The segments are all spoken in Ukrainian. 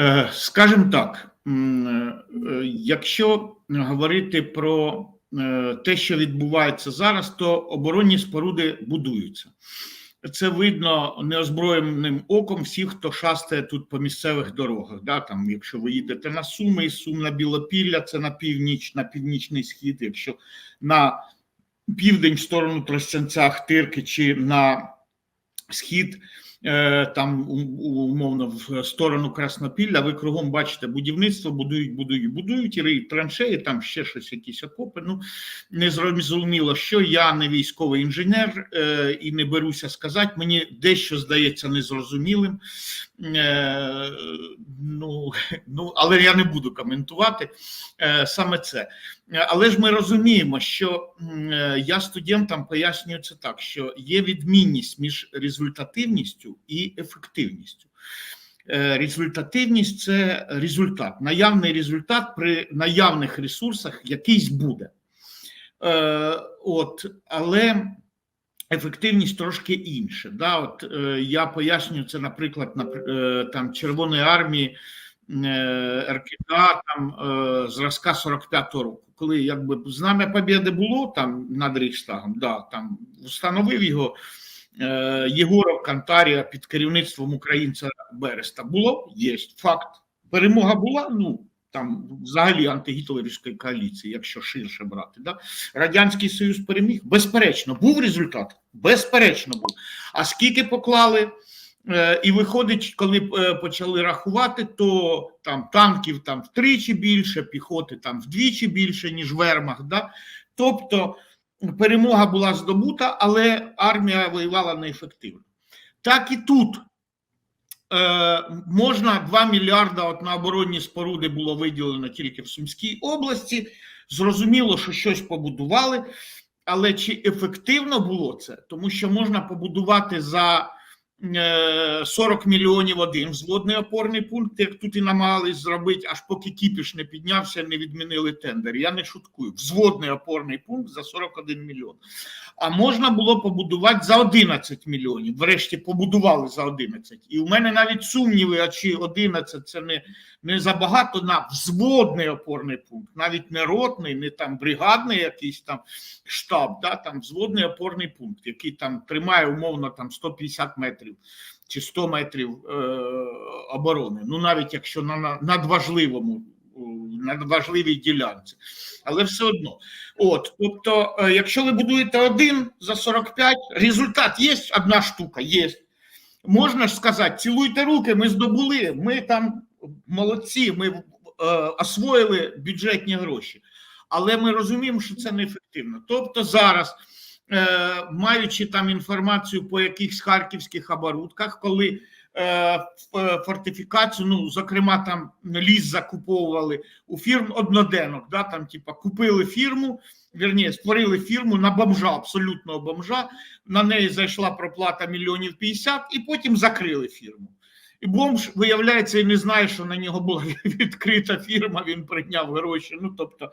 Е, Скажімо так, е, якщо говорити про е, те, що відбувається зараз, то оборонні споруди будуються. Це видно неозброєним оком всіх, хто шастає тут по місцевих дорогах. Да? Там, якщо ви їдете на Суми, із Сум на Білопілля, це на північ, на північний схід. Якщо на південь в сторону Тростянця, Ахтирки чи на схід, там у- у- умовно в сторону Краснопілля, ви кругом бачите будівництво, будують, будують, будують, і траншеї, там ще щось, якісь окопи. Ну не зрозуміло, що я не військовий інженер е, і не беруся сказати. Мені дещо здається незрозумілим. Е, ну, ну, але я не буду коментувати е, саме це. Але ж ми розуміємо, що е, я студентам пояснюю це так: що є відмінність між результативністю і ефективністю. Е, Результативність це результат, наявний результат при наявних ресурсах якийсь буде. Е, От, але ефективність трошки інше. Да? От, я пояснюю це, наприклад, на там Червоної армії РКК там е, зразка 45-го року, коли якби знам'я Побєди було там над Рейхстагом, да, там встановив його е, Єгоров Кантарія під керівництвом українця Береста. Було? Є факт. Перемога була, ну там взагалі антигітлерівської коаліції, якщо ширше брати. Да? Радянський Союз переміг. Безперечно, був результат. Безперечно був. А скільки поклали? Е, І виходить, коли е, почали рахувати, то там танків там втричі більше, піхоти там вдвічі більше, ніж вермах. Да? Тобто перемога була здобута, але армія воювала неефективно. Так і тут е, можна 2 мільярда от на оборонні споруди було виділено тільки в Сумській області. Зрозуміло, що щось побудували, але чи ефективно було це? Тому що можна побудувати за 40 мільйонів один взводний опорний пункт, як тут і намагались зробити, аж поки кіпіш не піднявся, не відмінили тендер. Я не шуткую. Взводний опорний пункт за 41 мільйон. А можна було побудувати за 11 мільйонів. Врешті побудували за 11. І у мене навіть сумніви, а чи 11 це не, не забагато на взводний опорний пункт, навіть не ротний, не там бригадний якийсь там штаб, да, там взводний опорний пункт, який там тримає умовно там 150 метрів чи 100 метрів е, оборони. Ну навіть якщо на, на надважливому надважливій ділянці, але все одно. От, тобто, е, якщо ви будуєте один за 45, результат є одна штука, є. Можна ж сказати, цілуйте руки, ми здобули, ми там молодці, ми е, освоїли бюджетні гроші. Але ми розуміємо, що це неефективно. Тобто зараз, маючи там інформацію по якихось харківських оборудках, коли е, фортифікацію, ну зокрема, там ліс закуповували у фірм одноденок, да, там, типа, купили фірму, вірні, створили фірму на бомжа, абсолютного бомжа. На неї зайшла проплата мільйонів 50 і потім закрили фірму. І бомж, виявляється, і не знає, що на нього була відкрита фірма, він прийняв гроші. Ну, тобто,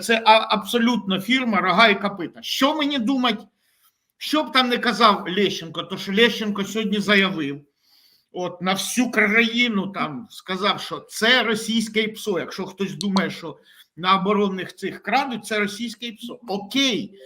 це абсолютно фірма, рога і копита. Що мені думати? Що б там не казав Лещенко, то що Лещенко сьогодні заявив, от на всю країну там сказав, що це російське ПСО. Якщо хтось думає, що на оборонних цих крадуть, це російське ПСО. Окей.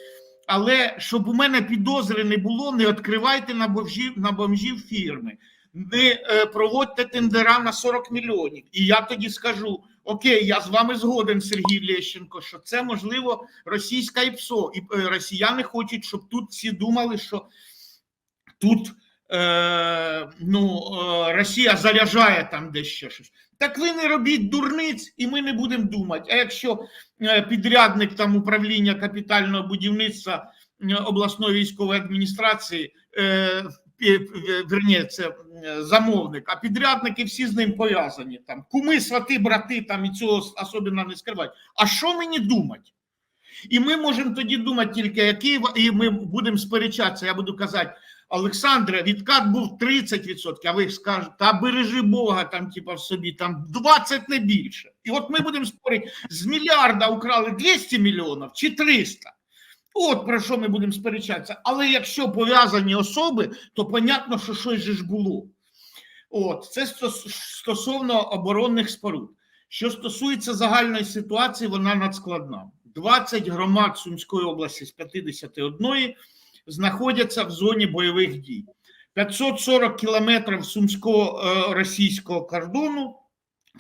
Але щоб у мене підозри не було, не відкривайте на бомжів, на бомжів фірми, не проводьте тендера на 40 мільйонів. І я тоді скажу: Окей, я з вами згоден, Сергій Лещенко, що це можливо російська ІПСО. І е, росіяни хочуть, щоб тут всі думали, що тут е, ну, е, Росія заряджає там десь ще щось. Так ви не робіть дурниць, і ми не будемо думати. А якщо е, підрядник там управління капітального будівництва обласної військової адміністрації, верні, це е, замовник, а підрядники всі з ним пов'язані. Там куми, свати, брати, там і цього особливо не скривають. А що мені думати? І ми можемо тоді думати тільки, який і ми будемо сперечатися. Я буду казати, Олександре, відкат був 30%, а ви скажете, та бережи Бога там, типа в собі, там 20 не більше. І от ми будемо спорити, з мільярда украли 200 мільйонів чи 300. От про що ми будемо сперечатися. Але якщо пов'язані особи, то понятно, що щось ж було. От це стосовно оборонних споруд. Що стосується загальної ситуації, вона надскладна. 20 громад Сумської області з 51 знаходяться в зоні бойових дій. 540 кілометрів сумського е, кордону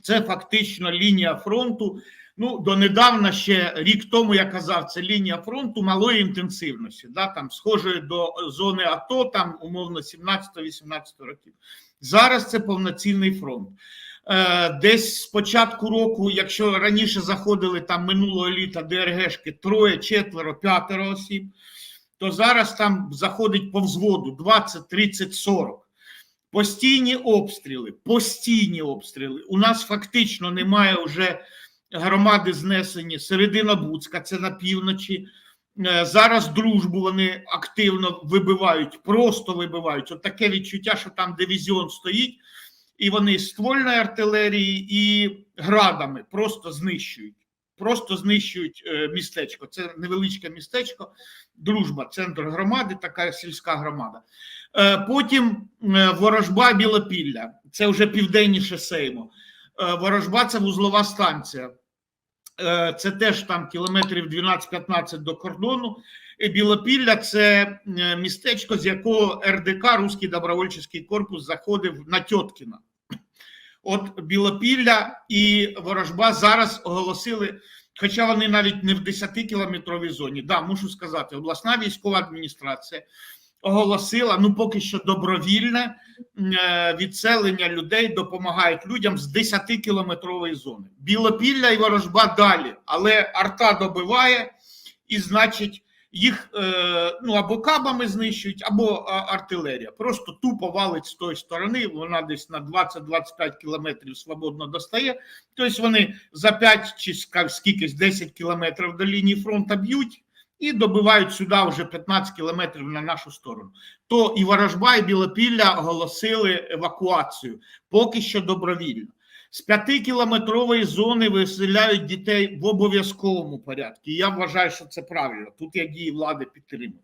це фактично лінія фронту. Ну, донедавна ще рік тому я казав, це лінія фронту малої інтенсивності, да, там схожої до зони АТО, там умовно 17-18 років. Зараз це повноцінний фронт. Е, Десь з початку року, якщо раніше заходили там минулого літа ДРГшки троє, четверо, п'ятеро осіб, то зараз там заходить по взводу 20, 30, 40. Постійні обстріли, постійні обстріли. У нас фактично немає вже громади знесені. Середина Буцька, це на півночі. Е, Зараз дружбу вони активно вибивають, просто вибивають. От таке відчуття, що там дивізіон стоїть, і вони ствольної артилерії і градами просто знищують. Просто знищують е, містечко. Це невеличке містечко, дружба, центр громади, така сільська громада. Е, Потім ворожба Білопілля, це вже південніше Сейму. Е, Ворожба це вузлова станція. Е, Це теж там кілометрів 12-15 до кордону. Білопілля це містечко, з якого РДК, Руський добровольчий корпус, заходив на Тьоткіна. От Білопілля і Ворожба зараз оголосили, хоча вони навіть не в 10-кілометровій зоні. Да, мушу сказати, обласна військова адміністрація оголосила ну поки що добровільне е, відселення людей допомагають людям з 10-кілометрової зони. Білопілля і ворожба далі, але арта добиває, і значить, їх е, ну або кабами знищують, або артилерія. Просто тупо валить з тої сторони. Вона десь на 20-25 кілометрів свободно достає. Тобто вони за 5 чи скількись 10 кілометрів до лінії фронту б'ють і добивають сюди вже 15 кілометрів на нашу сторону. То і Ворожба, і Білопілля оголосили евакуацію поки що добровільно. З п'ятикілометрової зони виселяють дітей в обов'язковому порядку. Я вважаю, що це правильно. Тут я дії влади підтримую.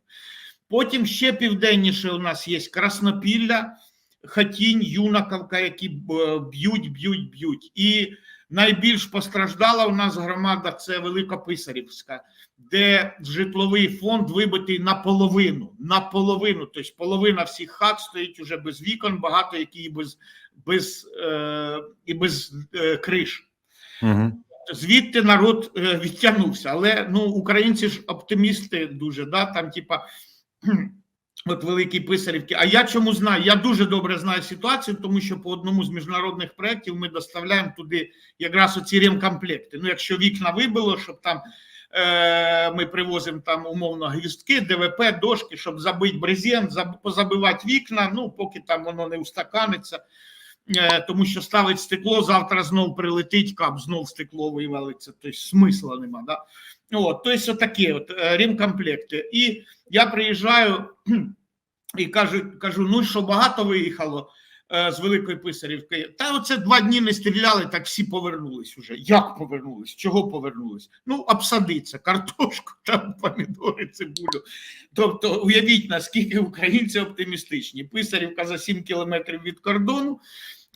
Потім ще південніше у нас є Краснопілля, Хатінь, Юнаковка, які б'ють, б'ють, б'ють. І найбільш постраждала у нас громада це Великописарівська, де житловий фонд вибитий наполовину. Наполовину, тобто половина всіх хат стоїть уже без вікон, багато які і без, без, е, і без е, криш. Угу. Звідти народ е, відтягнувся. Але ну, українці ж оптимісти дуже, да, там, типа, от великі писарівки. А я чому знаю? Я дуже добре знаю ситуацію, тому що по одному з міжнародних проєктів ми доставляємо туди якраз оці ремкомплекти. Ну, якщо вікна вибило, щоб там ми привозимо там умовно гвіздки, ДВП, дошки, щоб забити брезент, позабивати вікна, ну, поки там воно не устаканиться. Е, тому що ставить стекло, завтра знов прилетить кап, знов стекло вивалиться, тобто смисла нема. Да? От, тобто, отакі от е, ремкомплекти. І я приїжджаю і кажу, кажу: ну що багато виїхало е, з Великої Писарівки. Та оце два дні не стріляли, так всі повернулись уже. Як повернулись? Чого повернулись? Ну, обсадиться, картошку, там помідори, цибулю. Тобто, уявіть, наскільки українці оптимістичні. Писарівка за 7 кілометрів від кордону.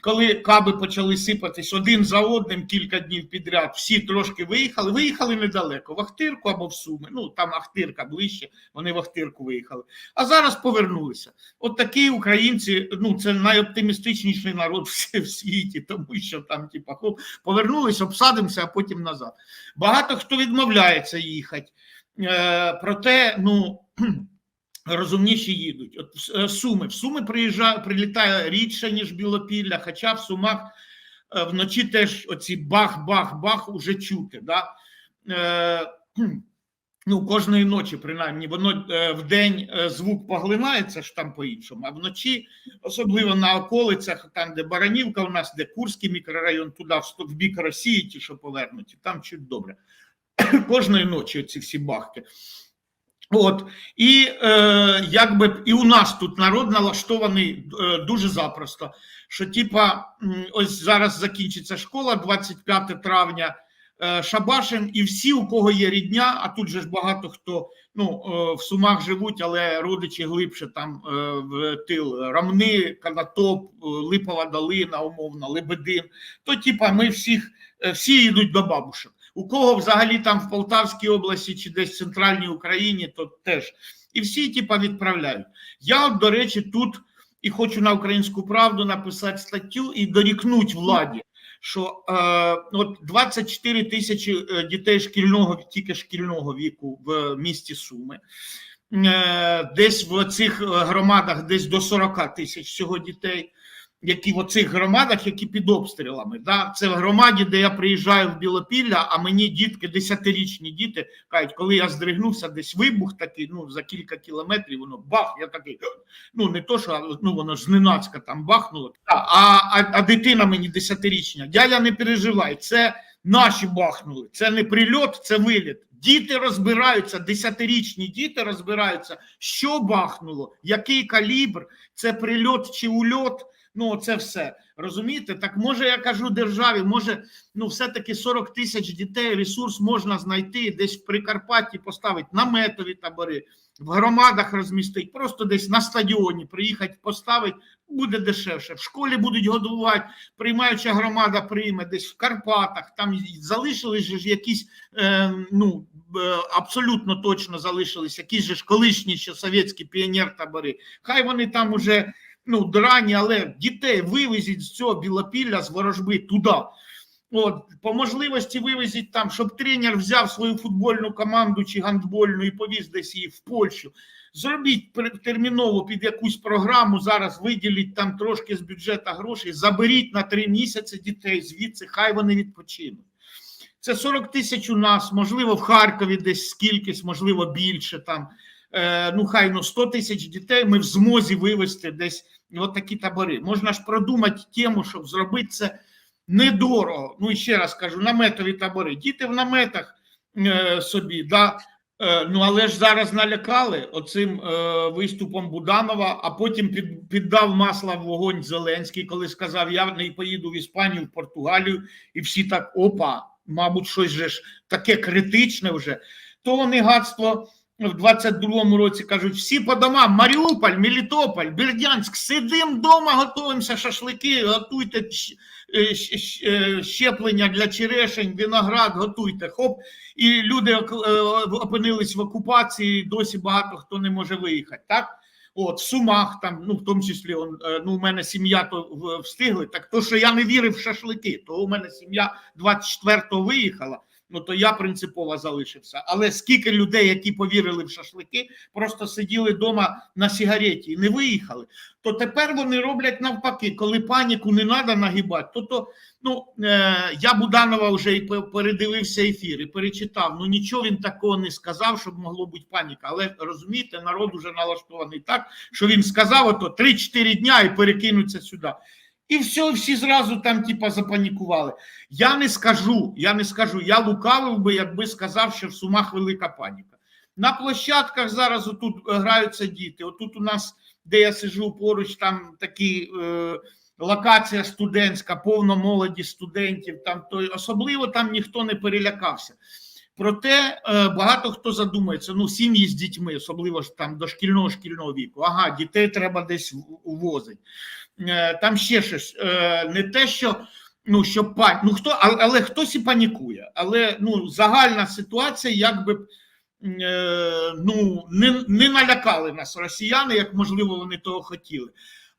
Коли каби почали сипатись один за одним кілька днів підряд, всі трошки виїхали. Виїхали недалеко, в Ахтирку або в Суми. Ну там Ахтирка ближче, вони в Ахтирку виїхали. А зараз повернулися. От такі українці, ну це найоптимістичніший народ в світі, тому що там, типа, хоп, повернулись, обсадимося, а потім назад. Багато хто відмовляється їхати. Е, проте, ну. Розумніші їдуть. От е, Суми. В Суми приїжджає, прилітає рідше, ніж Білопілля, хоча в Сумах е, вночі теж оці бах-бах-бах уже чути. Да? Е, ну, кожної ночі, принаймні, воно в день звук поглинається ж там по-іншому, а вночі, особливо на околицях, там, де Баранівка у нас, де Курський мікрорайон, туди в бік Росії, ті, що повернуті, там чуть добре. Кожної ночі ці всі бахки. От і е, якби і у нас тут народ налаштований е, дуже запросто. Що, типа, ось зараз закінчиться школа 25 травня. е, шабашим, і всі, у кого є рідня, а тут же ж багато хто ну, е, в Сумах живуть, але родичі глибше там е, в тил Рамни, Канатоп, е, Липова долина, умовно, Лебедин. То, типа, ми всіх е, всі йдуть до бабушок. У кого взагалі там в Полтавській області чи десь в центральній Україні, то теж. І всі, типа, відправляють. Я, до речі, тут і хочу на українську правду написати статтю і дорікнуть владі, що е, от 24 тисячі е, дітей шкільного, тільки шкільного віку в місті Суми. Е, десь в цих е, громадах десь до 40 тисяч всього дітей, які в оцих громадах, які під обстрілами. Да? Це в громаді, де я приїжджаю в Білопілля, а мені дітки, десятирічні діти, кажуть, коли я здригнувся, десь вибух такий, ну за кілька кілометрів, воно бах, я такий, ну не то, що ну воно ж зненацька там бахнуло. А, а, а дитина мені десятирічна, дядя не переживай, це наші бахнули, це не прильот, це виліт. Діти розбираються, десятирічні діти розбираються, що бахнуло, який калібр, це прильот чи ульот. Ну, це все розумієте? Так може я кажу державі, може, ну все-таки 40 тисяч дітей ресурс можна знайти десь в Прикарпатті, поставити наметові табори, в громадах розмістити, просто десь на стадіоні приїхати, поставити, буде дешевше. В школі будуть годувати, приймаюча громада прийме десь в Карпатах. Там залишились ж якісь е, ну е, абсолютно точно залишились, якісь же ж колишні ще совєтські піонер табори. Хай вони там уже ну, драні, але дітей вивезіть з цього білопілля, з ворожби туди. От, по можливості вивезіть там, щоб тренер взяв свою футбольну команду чи гандбольну і повіз десь її в Польщу. Зробіть терміново під якусь програму. Зараз виділіть там трошки з бюджету грошей, заберіть на три місяці дітей звідси, хай вони відпочинуть. Це 40 тисяч у нас, можливо, в Харкові десь скількись, можливо, більше там. Е, ну, хай ну 100 тисяч дітей ми в змозі вивезти десь от такі табори. Можна ж продумати тему, щоб зробити це недорого. Ну і ще раз кажу, наметові табори. Діти в наметах е, собі, да. Е, ну але ж зараз налякали оцим е, виступом Буданова, а потім під, піддав масла в вогонь Зеленський, коли сказав: Я не поїду в Іспанію, в Португалію, і всі так опа, мабуть, щось же ж таке критичне вже. То вони гадство в 22-му році кажуть: всі по домам, Маріуполь, Мелітополь, Бердянськ, сидим вдома, готуємося, шашлики, готуйте е, е, щеплення для черешень, виноград, готуйте. Хоп, і люди е, опинились в окупації, досі багато хто не може виїхати. Так? От, в Сумах, там, ну, в тому числі, он, ну, у мене сім'я то встигли. Так то, що я не вірив в шашлики, то у мене сім'я 24-го виїхала, ну то я принципово залишився. Але скільки людей, які повірили в шашлики, просто сиділи вдома на сигареті і не виїхали, то тепер вони роблять навпаки, коли паніку не треба нагибати, то то ну е, я Буданова вже і пе- передивився ефір і перечитав. Ну нічого він такого не сказав, щоб могло бути паніка. Але розумієте, народ уже налаштований так, що він сказав ото 3-4 дня і перекинуться сюди. І все, всі зразу там, типа, запанікували. Я не скажу, я не скажу, я лукавив би, якби сказав, що в Сумах велика паніка. На площадках зараз отут е, граються діти. Отут у нас, де я сижу поруч, там такі е, локація студентська, повно молоді студентів. Там то особливо там ніхто не перелякався. Проте е, багато хто задумається, ну, сім'ї з дітьми, особливо ж там до шкільного шкільного віку. Ага, дітей треба десь увозити. Е, там ще щось. Е, не те, що ну, що пан... ну, хто, але, але хтось і панікує. Але ну, загальна ситуація, якби ну, не, не налякали нас росіяни, як можливо вони того хотіли.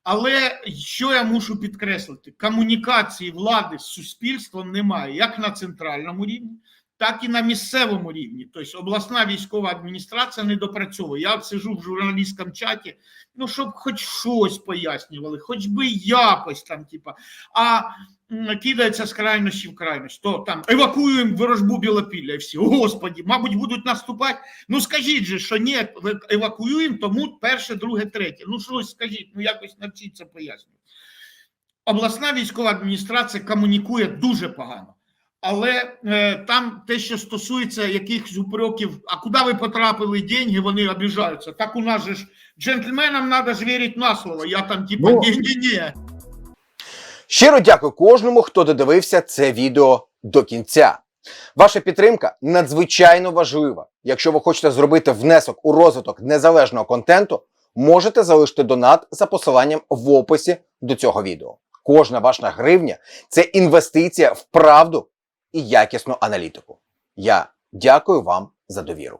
Але що я мушу підкреслити: комунікації влади з суспільством немає як на центральному рівні, так і на місцевому рівні. Тобто обласна військова адміністрація не допрацьовує. Я сижу в журналістському чаті, ну щоб хоч щось пояснювали, хоч би якось там, типа, а кидається з крайнощі в крайність. То там евакуюємо ворожбу Білопілля всі. Господі, мабуть, будуть наступати. Ну скажіть же, що ні, евакуюємо, тому перше, друге, третє. Ну щось скажіть, ну якось навчіться пояснювати. Обласна військова адміністрація комунікує дуже погано. Але е, там те, що стосується якихось упреків, а куди ви потрапили деньги, вони обіжаються. Так у нас же ж джентльменам треба ж вірити на слово. Я там, типа, Ну, ні-ні-ні. Щиро дякую кожному, хто додивився це відео до кінця. Ваша підтримка надзвичайно важлива. Якщо ви хочете зробити внесок у розвиток незалежного контенту, можете залишити донат за посиланням в описі до цього відео. Кожна ваша гривня це інвестиція в правду і якісну аналітику. Я дякую вам за довіру.